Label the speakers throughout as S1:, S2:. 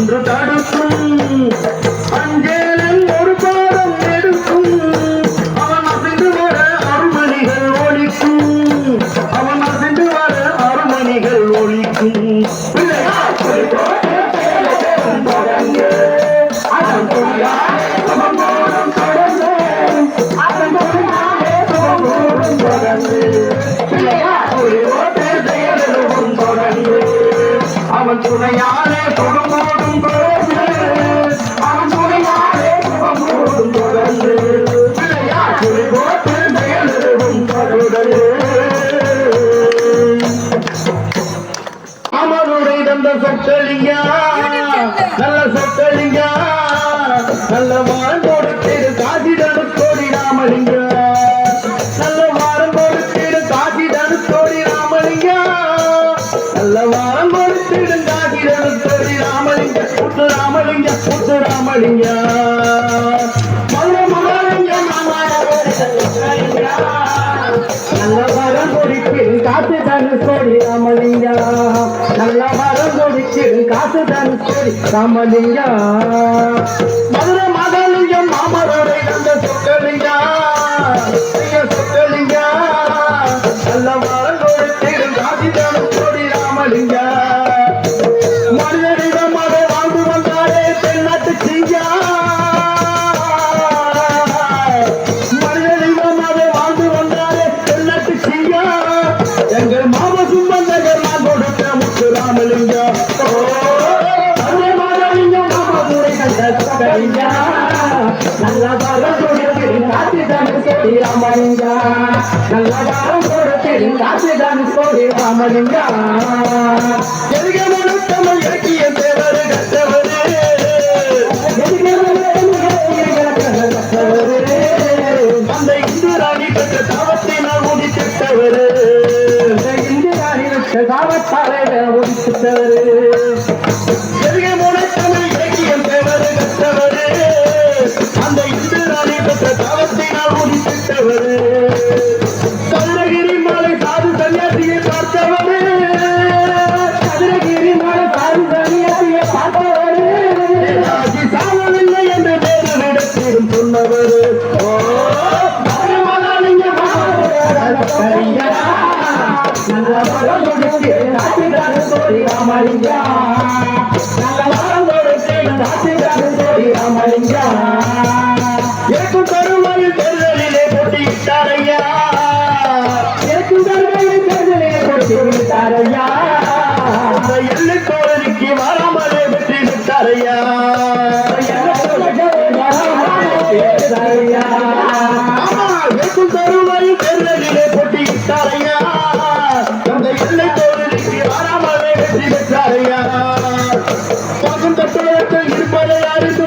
S1: నింద్రుతాడుతుం முத்துராமலிங்கா மதுரை மகாலிங்கம்
S2: நல்ல மரம் கொடிப்பின் காத்து தனுஷ் கொடி ராமலிங்கா. நல்ல மரம் கொடிப்பின் காத்து தனுஷ் கொடி ராமலிங்கா.
S1: மதுரை மகாலிங்கம் மாமரோட கந்த சுக்கலிங்கா. சுக்கலிங்கா. நல்ல
S2: రామలింగ
S1: ఎదిగే మనుత్తమ ఎడికి தர்மபுரி தேர்தலிலே போட்டியிட்டார் ஐயா
S2: எனக்கு தர்மபுரி தேர்தலிலே போட்டியிட்டார் ஐயா அந்த
S1: எள்ளு கோளருக்கு வராமலே வெற்றி விட்டார் ஐயா தருவாய் தேர்தலிலே போட்டியிட்டார் ஐயா அந்த எல்லை கோளருக்கு இருப்பதை அறிந்து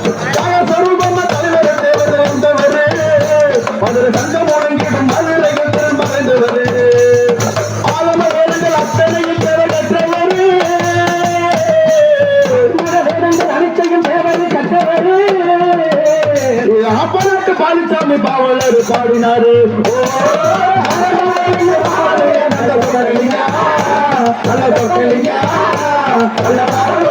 S1: பழனிசாமி பாவலர் பாடினாரு. நல்ல பக்கலிங்க நல்ல பக்கலிங்க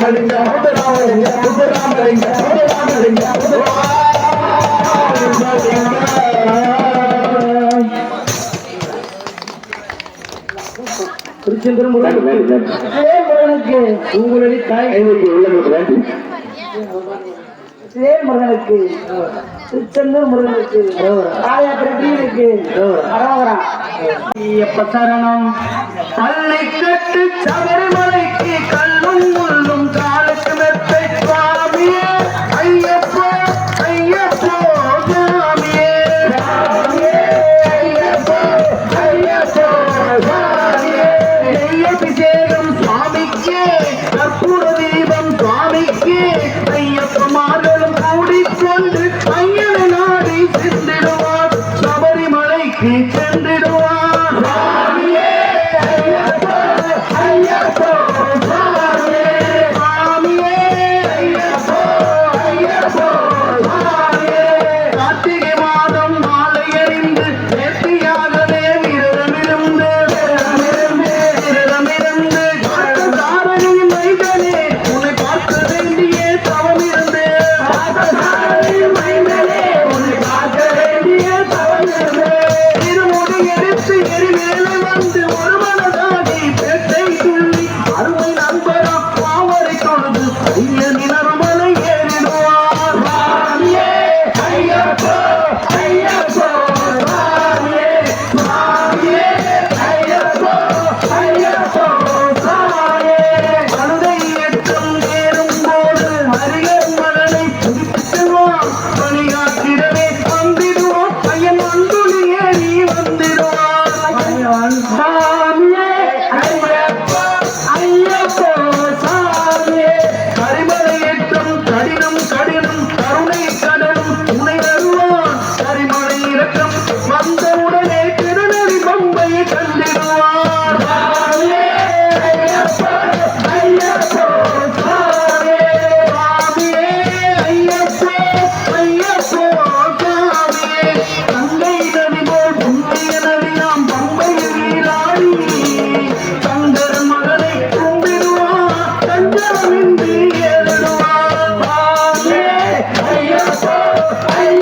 S1: ராமலிங்க புது ராமலிங்க புது ராமலிங்க புது ராமலிங்க புது
S2: திருச்செந்தரம் முருகனுக்கு உங்களுடைய தாய் கைவிட்டு
S1: உள்ளது வேண்டி
S2: இதே முருகனுக்கு
S1: பள்ளி கட்டு சபரிமலை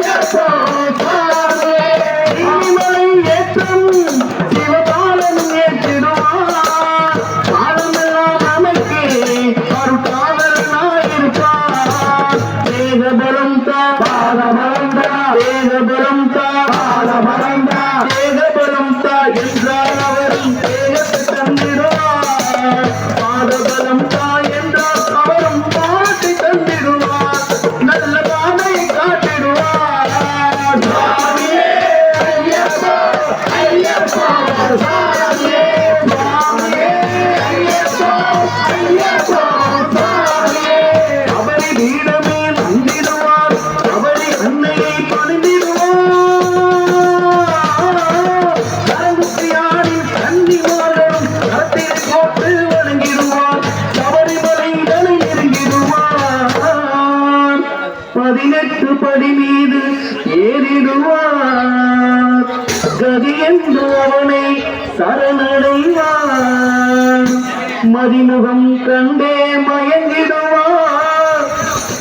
S2: coração
S1: முகம் கண்டே மயங்கிடுவார்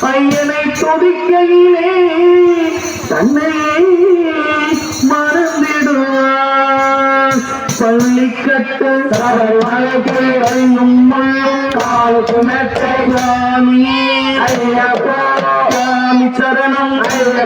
S1: ஐயனை துடிக்கையிலே தன்னையே மறந்திடுவார் பள்ளிக்கட்டு அறையும் முள்ளும் கால் குணத்தை காமி
S2: ஐயப்பாமி
S1: சரணம். ஐய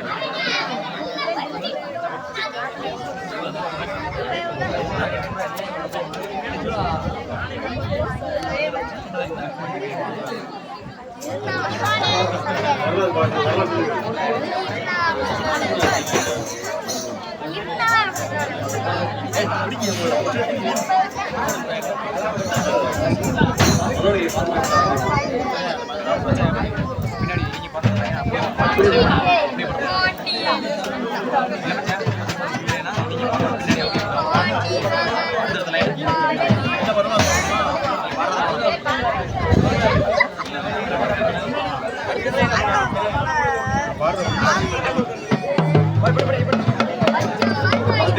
S2: பின்னாடி நீங்க பண்ணுங்க